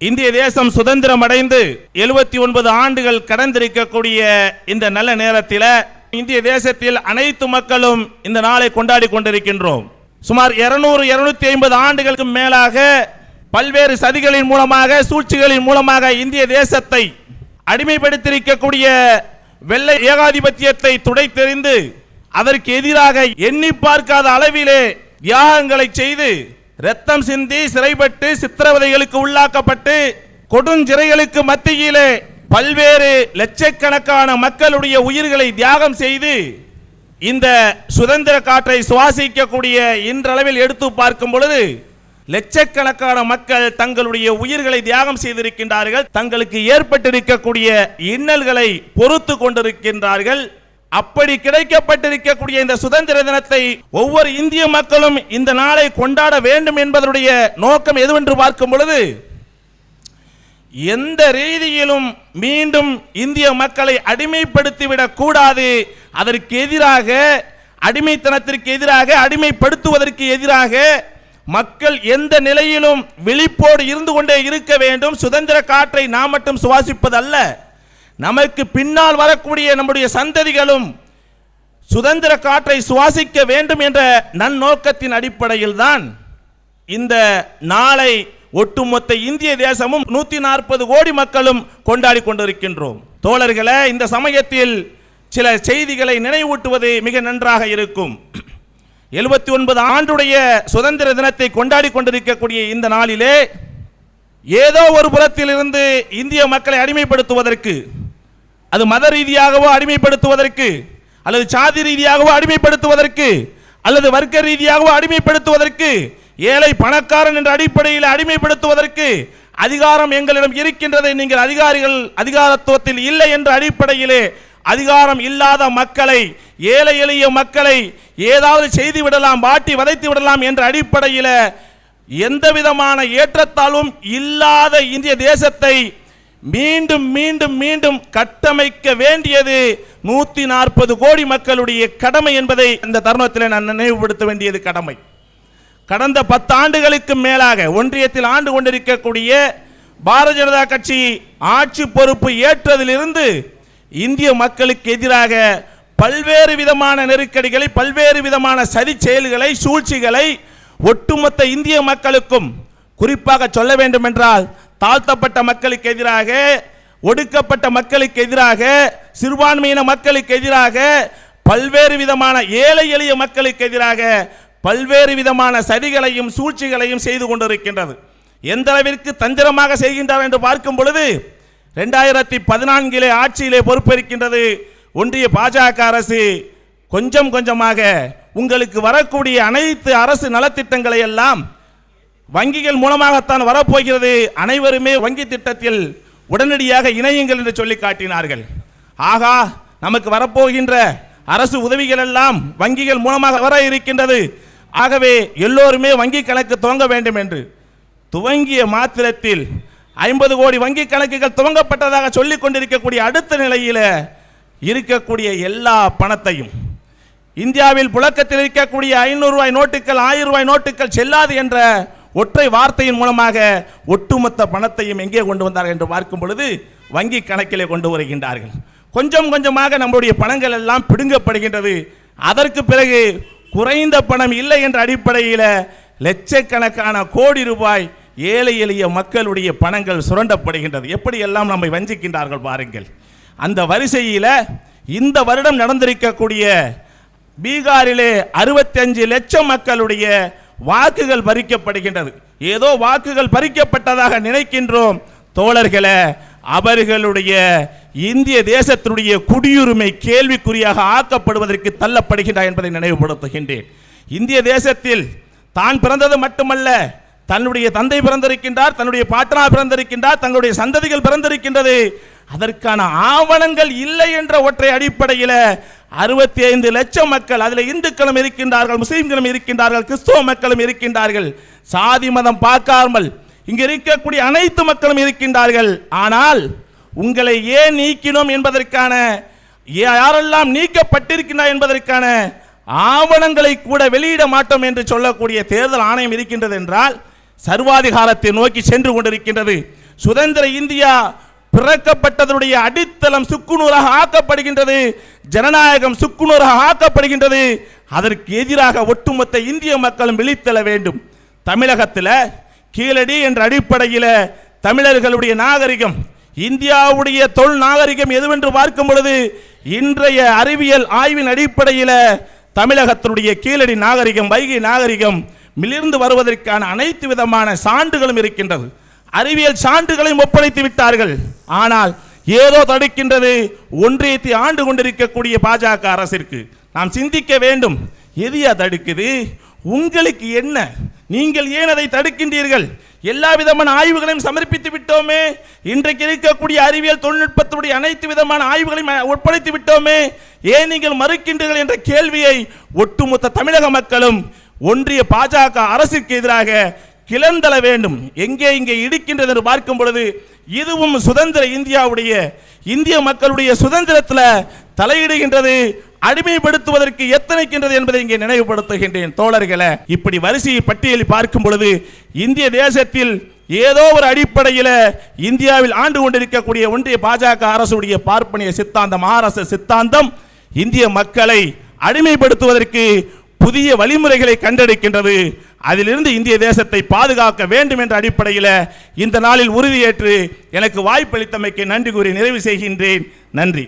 இந்திய தேசம் சுதந்திரம் அடைந்து எழுபத்தி ஒன்பது ஆண்டுகள் கடந்திருக்கக்கூடிய இந்த நல்ல நேரத்தில் இந்திய தேசத்தில் அனைத்து மக்களும் இந்த நாளை கொண்டாடி கொண்டிருக்கின்றோம். சுமார் இருநூறு இருநூத்தி ஐம்பது ஆண்டுகளுக்கு மேலாக பல்வேறு சதிகளின் மூலமாக சூழ்ச்சிகளின் மூலமாக இந்திய தேசத்தை அடிமைப்படுத்தியிருக்கக்கூடிய வெள்ளை ஏகாதிபத்தியத்தை துடைத்தெறிந்து அதற்கு எதிராக எண்ணி பார்க்காத அளவிலே தியாகங்களை செய்து ரத்தம் சிந்தி சிறைப்பட்டு சித்திரவதைகளுக்கு உள்ளாக்கப்பட்டு கொடுஞ்சிறைகளுக்கு மத்தியிலே பல்வேறு லட்சக்கணக்கான மக்களுடைய உயிர்களை தியாகம் செய்து இந்த சுதந்திர காற்றை சுவாசிக்கக்கூடிய இன்றளவில் எடுத்து பார்க்கும் பொழுது லட்சக்கணக்கான மக்கள் தங்களுடைய உயிர்களை தியாகம் செய்திருக்கின்றார்கள். தங்களுக்கு ஏற்பட்டிருக்கக்கூடிய இன்னல்களை பொறுத்து கொண்டிருக்கின்றார்கள். அப்படி கிடைக்கப்பட்டிருக்கக்கூடிய இந்த சுதந்திர தினத்தை ஒவ்வொரு இந்திய மக்களும் இந்த நாளை கொண்டாட வேண்டும் என்பதனுடைய நோக்கம் எதுவென்று பார்க்கும் பொழுது எந்த ரீதியிலும் மீண்டும் இந்திய மக்களை அடிமைப்படுத்திவிடக் கூடாது. அதற்கு எதிராக அடிமைத்தனத்திற்கு எதிராக அடிமைப்படுத்துவதற்கு எதிராக மக்கள் எந்த நிலையிலும் விழிப்போடு இருந்து கொண்டே இருக்க வேண்டும். சுதந்திர காற்றை நாம் மட்டும் சுவாசிப்பதல்ல. நமக்கு பின்னால் வரக்கூடிய நம்முடைய சந்ததிகளும் சுதந்திர காற்றை சுவாசிக்க வேண்டும் என்ற நன்னோக்கத்தின் அடிப்படையில் தான் இந்த நாளை ஒட்டுமொத்த இந்திய தேசமும் நூத்தி நாற்பது கோடி மக்களும் கொண்டாடி கொண்டிருக்கின்றோம். தோழர்களே இந்த சமயத்தில் சில செய்திகளை நினைவூட்டுவது மிக நன்றாக இருக்கும். எழுபத்தி ஒன்பது ஆண்டுடைய சுதந்திர தினத்தை கொண்டாடி கொண்டிருக்கக்கூடிய இந்த நாளிலே ஏதோ ஒரு புறத்திலிருந்து இந்திய மக்களை அடிமைப்படுத்துவதற்கு அது மத ரீதியாகவோ அடிமைப்படுத்துவதற்கு அல்லது சாதி ரீதியாகவோ அடிமைப்படுத்துவதற்கு அல்லது வர்க்க ரீதியாகவோ அடிமைப்படுத்துவதற்கு ஏழை பணக்காரன் என்ற அடிப்படையில் அடிமைப்படுத்துவதற்கு அதிகாரம் எங்களிடம் இருக்கின்றதை நீங்கள் அதிகாரிகள் அதிகாரத்துவத்தில் இல்லை என்ற அடிப்படையிலே அதிகாரம் இல்லாத மக்களை ஏழை எளிய மக்களை ஏதாவது செய்து விடலாம் வாட்டி வதைத்து விடலாம் என்ற அடிப்படையில் எந்த விதமான ஏற்றத்தாலும் இல்லாத இந்திய தேசத்தை மீண்டும் மீண்டும் மீண்டும் கட்டமைக்க வேண்டியது நூத்தி நாற்பது கோடி மக்களுடைய கடமை என்பதை இந்த தருணத்தில் நான் நினைவுபடுத்த வேண்டியது கடமை. கடந்த பத்து ஆண்டுகளுக்கு மேலாக ஒன்றியத்தில் ஆண்டு கொண்டிருக்கக்கூடிய பாரதிய ஜனதா கட்சி ஆட்சி பொறுப்பு ஏற்றதிலிருந்து இந்திய மக்களுக்கு எதிராக பல்வேறு விதமான நெருக்கடிகளை பல்வேறு விதமான சதி செயல்களை சூழ்ச்சிகளை ஒட்டுமொத்த இந்திய மக்களுக்கும் குறிப்பாக சொல்ல வேண்டும் என்றால் தாழ்த்தப்பட்ட மக்களுக்கு எதிராக ஒடுக்கப்பட்ட மக்களுக்கு எதிராக சிறுபான்மையின மக்களுக்கு எதிராக பல்வேறு விதமான ஏழை எளிய மக்களுக்கு எதிராக பல்வேறு விதமான சதிகளையும் சூழ்ச்சிகளையும் செய்து கொண்டிருக்கின்றது. எந்த அளவிற்கு தந்திரமாக செய்கின்றார் என்று பார்க்கும் பொழுது ரெண்டாயிரத்தி பதினான்கிலே ஆட்சியிலே பொறுப்பேற்கின்றது ஒன்றிய பாஜக அரசு. கொஞ்சம் கொஞ்சமாக உங்களுக்கு வரக்கூடிய அனைத்து அரசு நலத்திட்டங்களை எல்லாம் வங்கிகள் மூலமாகத்தான் வரப்போகிறது. அனைவருமே வங்கி திட்டத்தில் உடனடியாக இணையுங்கள் என்று சொல்லி காட்டினார்கள். ஆகா நமக்கு வரப்போகின்ற அரசு உதவிகள் எல்லாம் வங்கிகள் மூலமாக வர இருக்கின்றது. ஆகவே எல்லோருமே வங்கி கணக்கு துவங்க வேண்டும் என்று. துவங்கிய மாத்திரத்தில் ஐம்பது கோடி வங்கி கணக்குகள் துவங்கப்பட்டதாக சொல்லிக் கொண்டிருக்கக்கூடிய அடுத்த நிலையில் இருக்கக்கூடிய எல்லா பணத்தையும். இந்தியாவில் புழக்கத்தில் இருக்கக்கூடிய ஐநூறுரூவாய் நோட்டுகள் ஆயிரம் ரூபாய் நோட்டுகள் செல்லாது என்ற ஒற்றை வார்த்தையின் மூலமாக ஒட்டுமொத்த பணத்தையும் எங்கே கொண்டு வந்தார்கள் என்று பார்க்கும் பொழுது வங்கி கணக்கிலே கொண்டு வருகின்றார்கள். கொஞ்சம் கொஞ்சமாக நம்முடைய பணங்கள் எல்லாம் பிடுங்கப்படுகின்றது. அதற்கு பிறகு குறைந்த பணம் இல்லை என்ற அடிப்படையில் லட்சக்கணக்கான கோடி ரூபாய் ஏழை எளிய மக்களுடைய பணங்கள் சுரண்டப்படுகின்றது. எப்படியெல்லாம் நம்மை வஞ்சிக்கின்றார்கள் பாருங்கள். அந்த வரிசையில் இந்த வருடம் நடந்திருக்கக்கூடிய பீகாரிலே 65 லட்சம் மக்களுடைய வாக்குகள் பறிக்கப்படுகின்றது. ஏதோ வாக்குகள் பறிக்கப்பட்டதாக நினைக்கின்றோம். தோழர்களே அவர்களுடைய இந்திய தேசத்தினுடைய குடியுரிமை கேள்விக்குறியாக ஆக்கப்படுவதற்கு தள்ளப்படுகின்றார் என்பதை நினைவுபடுத்துகின்றேன். இந்திய தேசத்தில் தான் பிறந்தது மட்டுமல்ல தன்னுடைய தந்தை பிறந்திருக்கின்றார் தன்னுடைய பாட்டனார் பிறந்திருக்கின்றார் தங்களுடைய சந்ததிகள் பிறந்திருக்கின்றது. அதற்கான ஆவணங்கள் இல்லை என்ற ஒற்றை அடிப்படையில் அறுபத்தி ஐந்து லட்சம் மக்கள் அதில் இந்துக்களும் இருக்கின்றார்கள் முஸ்லீம்களும் இருக்கின்றார்கள் கிறிஸ்துவ மக்களும் இருக்கின்றார்கள். சாதி மதம் பார்க்காமல் இங்கு இருக்கக்கூடிய அனைத்து மக்களும் இருக்கின்றார்கள். ஆனால் உங்களை ஏன் நீக்கினோம் என்பதற்கான யாரெல்லாம் நீக்கப்பட்டிருக்கின்றா என்பதற்கான ஆவணங்களை கூட வெளியிட மாட்டோம் என்று சொல்லக்கூடிய தேர்தல் ஆணையம் இருக்கின்றது என்றால் சர்வாதிகாரத்தை நோக்கி சென்று கொண்டிருக்கின்றது. சுதந்திர இந்தியா பிறக்கப்பட்டதனுடைய அடித்தளம் சுக்குநூறாக ஆக்கப்படுகின்றது ஜனநாயகம் சுக்குநூறாக ஆக்கப்படுகின்றது. அதற்கு எதிராக ஒட்டுமொத்த இந்திய மக்களும் விழித்தெழ வேண்டும். தமிழகத்தில் கீழடி என்ற அடிப்படையில் தமிழர்களுடைய நாகரிகம் இந்தியாவுடைய தொல் நாகரிகம் எதுவென்று பார்க்கும் பொழுது இன்றைய அறிவியல் ஆய்வின் அடிப்படையில் தமிழகத்தினுடைய கீழடி நாகரிகம் வைகை நாகரிகம் மிளிர்ந்து வருவதற்கான அனைத்து விதமான சான்றுகளும் இருக்கின்றது. அறிவியல் சான்றுகளையும் ஒப்படைத்து விட்டார்கள். ஆனால் ஏதோ தடுக்கின்றது ஒன்றியத்தை ஆண்டு கொண்டிருக்கக்கூடிய பாஜக அரசிற்கு. நாம் சிந்திக்க வேண்டும். எதையா தடுக்குது? உங்களுக்கு என்ன? நீங்கள் ஏன் அதை தடுக்கின்றீர்கள்? எல்லா விதமான ஆய்வுகளையும் சமர்ப்பித்து விட்டோமே. இன்றைக்கு இருக்கக்கூடிய அறிவியல் தொழில்நுட்பத்துடைய அனைத்து விதமான ஆய்வுகளையும் ஒப்படைத்து விட்டோமே. ஏன் நீங்கள் மறுக்கின்றீர்கள் என்ற கேள்வியை ஒட்டுமொத்த தமிழக மக்களும் ஒன்றிய பாஜக அரசிற்கு எதிராக கிளந்தள வேண்டும். எங்கே இங்கே இடிக்கின்றது என்று பார்க்கும் பொழுது இதுவும் சுதந்திர இந்தியாவுடைய இந்திய மக்களுடைய சுதந்திரத்தில் தலையிடுகின்றது அடிமைப்படுத்துவதற்கு எத்தனைக்கின்றது என்பதை இங்கே நினைவுபடுத்துகின்றேன். தோழர்களை இப்படி வரிசையை பட்டியலில் பார்க்கும் பொழுது இந்திய தேசத்தில் ஏதோ ஒரு அடிப்படையில் இந்தியாவில் ஆண்டு கொண்டிருக்கக்கூடிய ஒன்றிய பாஜக அரசுடைய பார்ப்பனிய சித்தாந்தம் ஆர்எஸ்எஸ் சித்தாந்தம் இந்திய மக்களை அடிமைப்படுத்துவதற்கு புதிய வழிமுறைகளை கண்டெடுக்கின்றது. அதிலிருந்து இந்திய தேசத்தை பாதுகாக்க வேண்டும் என்ற அடிப்படையில் இந்த நாளில் உறுதியேற்று எனக்கு வாய்ப்பளித்தமைக்கு நன்றி கூறி நிறைவு செய்கின்றேன். நன்றி.